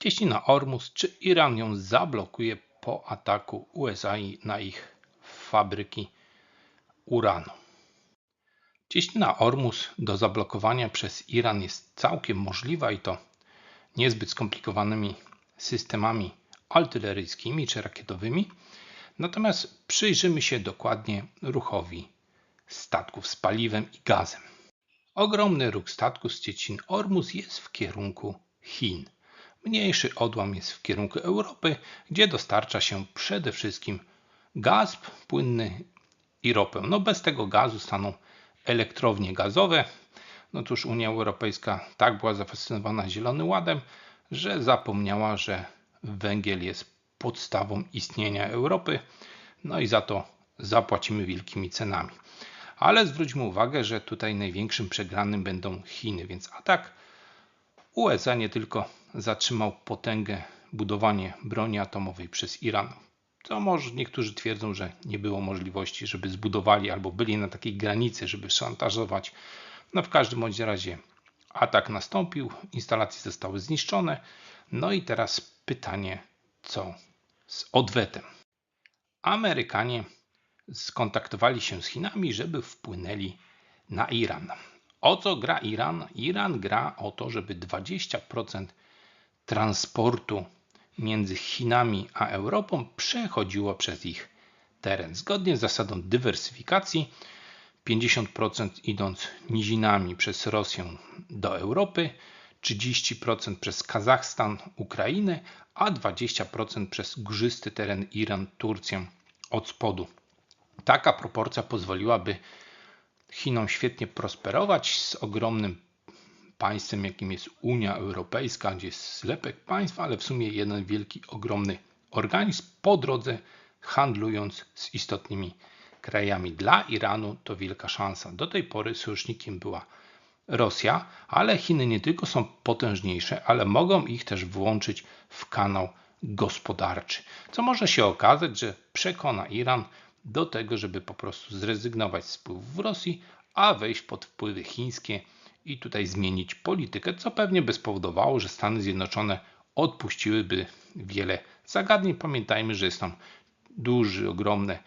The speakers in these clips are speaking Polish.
Cieśnina Ormus, czy Iran ją zablokuje po ataku USA na ich fabryki uranu. Cieśnina Ormus do zablokowania przez Iran jest całkiem możliwa i to niezbyt skomplikowanymi systemami artyleryjskimi czy rakietowymi. Natomiast przyjrzymy się dokładnie ruchowi statków z paliwem i gazem. Ogromny ruch statków z Ciecin Ormus jest w kierunku Chin. Mniejszy odłam jest w kierunku Europy, gdzie dostarcza się przede wszystkim gaz płynny i ropę. No bez tego gazu staną elektrownie gazowe. No cóż, Unia Europejska tak była zafascynowana Zielonym Ładem, że zapomniała, że węgiel jest podstawą istnienia Europy. No i za to zapłacimy wielkimi cenami. Ale zwróćmy uwagę, że tutaj największym przegranym będą Chiny, więc atak USA nie tylko zatrzymał potęgę budowanie broni atomowej przez Iran, co może niektórzy twierdzą, że nie było możliwości, żeby zbudowali albo byli na takiej granicy, żeby szantażować. No w każdym bądź razie atak nastąpił, instalacje zostały zniszczone. No i teraz pytanie, co z odwetem? Amerykanie skontaktowali się z Chinami, żeby wpłynęli na Iran. O co gra Iran? Iran gra o to, żeby 20% transportu między Chinami a Europą przechodziło przez ich teren. Zgodnie z zasadą dywersyfikacji, 50% idąc nizinami przez Rosję do Europy, 30% przez Kazachstan, Ukrainę, a 20% przez górzysty teren Iran, Turcję od spodu. Taka proporcja pozwoliłaby Chinom świetnie prosperować z ogromnym państwem, jakim jest Unia Europejska, gdzie jest zlepek państw, ale w sumie jeden wielki, ogromny organizm po drodze handlując z istotnymi krajami. Dla Iranu to wielka szansa. Do tej pory sojusznikiem była Rosja, ale Chiny nie tylko są potężniejsze, ale mogą ich też włączyć w kanał gospodarczy. Co może się okazać, że przekona Iran do tego, żeby po prostu zrezygnować z wpływów w Rosji, a wejść pod wpływy chińskie i tutaj zmienić politykę, co pewnie by spowodowało, że Stany Zjednoczone odpuściłyby wiele zagadnień. Pamiętajmy, że jest tam duże, ogromne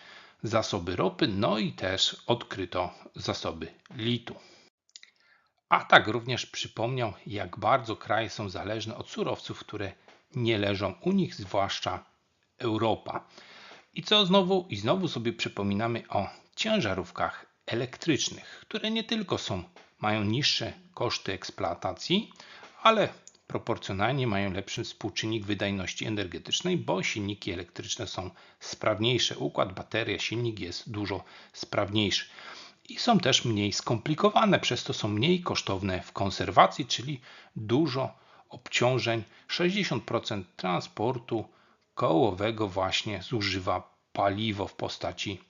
zasoby ropy, no i też odkryto zasoby litu. A tak również przypomniał, jak bardzo kraje są zależne od surowców, które nie leżą u nich, zwłaszcza Europa. I co znowu i znowu sobie przypominamy o ciężarówkach elektrycznych, które nie tylko są, mają niższe koszty eksploatacji, ale proporcjonalnie mają lepszy współczynnik wydajności energetycznej, bo silniki elektryczne są sprawniejsze. Układ bateria, silnik jest dużo sprawniejszy. I są też mniej skomplikowane, przez to są mniej kosztowne w konserwacji, czyli dużo obciążeń. 60% transportu kołowego właśnie zużywa paliwo w postaci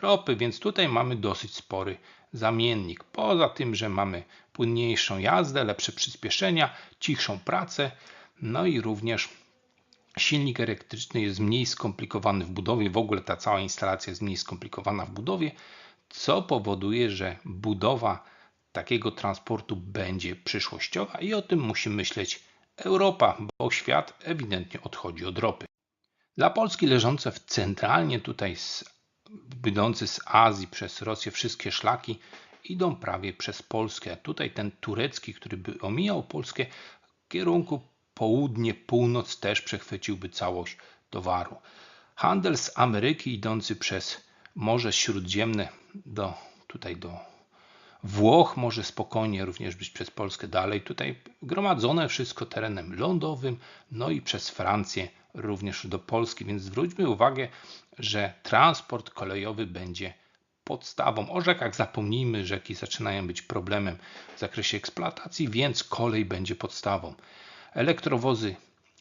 ropy, więc tutaj mamy dosyć spory zamiennik. Poza tym, że mamy płynniejszą jazdę, lepsze przyspieszenia, cichszą pracę, no i również silnik elektryczny jest mniej skomplikowany w budowie, w ogóle ta cała instalacja jest mniej skomplikowana w budowie, co powoduje, że budowa takiego transportu będzie przyszłościowa i o tym musi myśleć Europa, bo świat ewidentnie odchodzi od ropy. Dla Polski leżące w centralnie tutaj z, z Azji przez Rosję wszystkie szlaki idą prawie przez Polskę. Tutaj ten turecki, który by omijał Polskę w kierunku południe, północ też przechwyciłby całość towaru. Handel z Ameryki idący przez Morze Śródziemne do tutaj do Włoch może spokojnie również być przez Polskę dalej. Tutaj gromadzone wszystko terenem lądowym, no i przez Francję również do Polski, więc zwróćmy uwagę, że transport kolejowy będzie podstawą. O rzekach zapomnijmy, rzeki zaczynają być problemem w zakresie eksploatacji, więc kolej będzie podstawą. Elektrowozy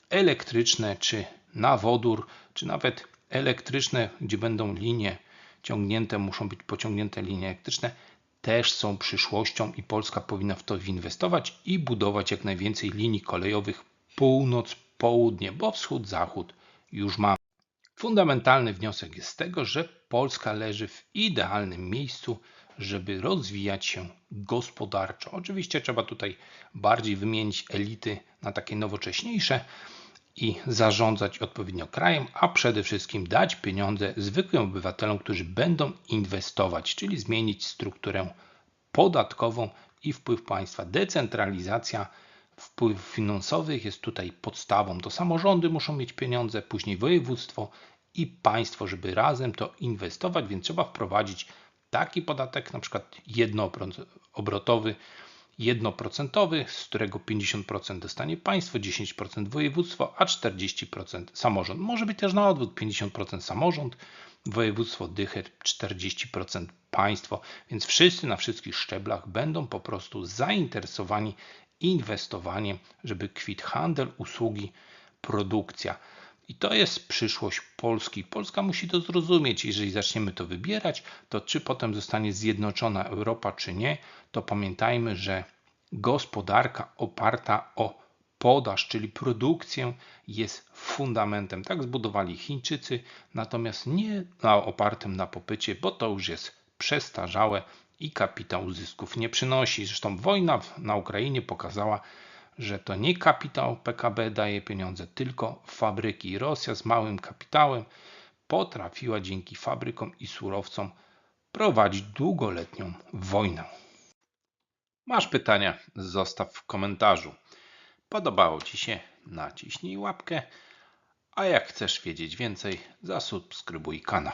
elektryczne, czy na wodór, czy nawet elektryczne, gdzie będą linie ciągnięte, muszą być pociągnięte linie elektryczne, też są przyszłością i Polska powinna w to inwestować i budować jak najwięcej linii kolejowych północ-południe, bo wschód-zachód już mamy. Fundamentalny wniosek jest z tego, że Polska leży w idealnym miejscu, żeby rozwijać się gospodarczo. Oczywiście trzeba tutaj bardziej wymienić elity na takie nowocześniejsze, i zarządzać odpowiednio krajem, a przede wszystkim dać pieniądze zwykłym obywatelom, którzy będą inwestować, czyli zmienić strukturę podatkową i wpływ państwa. Decentralizacja wpływów finansowych jest tutaj podstawą. To samorządy muszą mieć pieniądze, później województwo i państwo, żeby razem to inwestować, więc trzeba wprowadzić taki podatek, na przykład jednoobrotowy, jednoprocentowy, z którego 50% dostanie państwo, 10% województwo, a 40% samorząd. Może być też na odwrót 50% samorząd, województwo dychę 40% państwo, więc wszyscy na wszystkich szczeblach będą po prostu zainteresowani inwestowaniem, żeby kwit handel, usługi, produkcja. I to jest przyszłość Polski. Polska musi to zrozumieć. Jeżeli zaczniemy to wybierać, to czy potem zostanie zjednoczona Europa, czy nie, to pamiętajmy, że gospodarka oparta o podaż, czyli produkcję, jest fundamentem. Tak zbudowali Chińczycy, natomiast nie na opartym na popycie, bo to już jest przestarzałe i kapitał zysków nie przynosi. Zresztą wojna na Ukrainie pokazała, że to nie kapitał PKB daje pieniądze, tylko fabryki. Rosja z małym kapitałem potrafiła dzięki fabrykom i surowcom prowadzić długoletnią wojnę. Masz pytania? Zostaw w komentarzu. Podobało Ci się? Naciśnij łapkę. A jak chcesz wiedzieć więcej, zasubskrybuj kanał.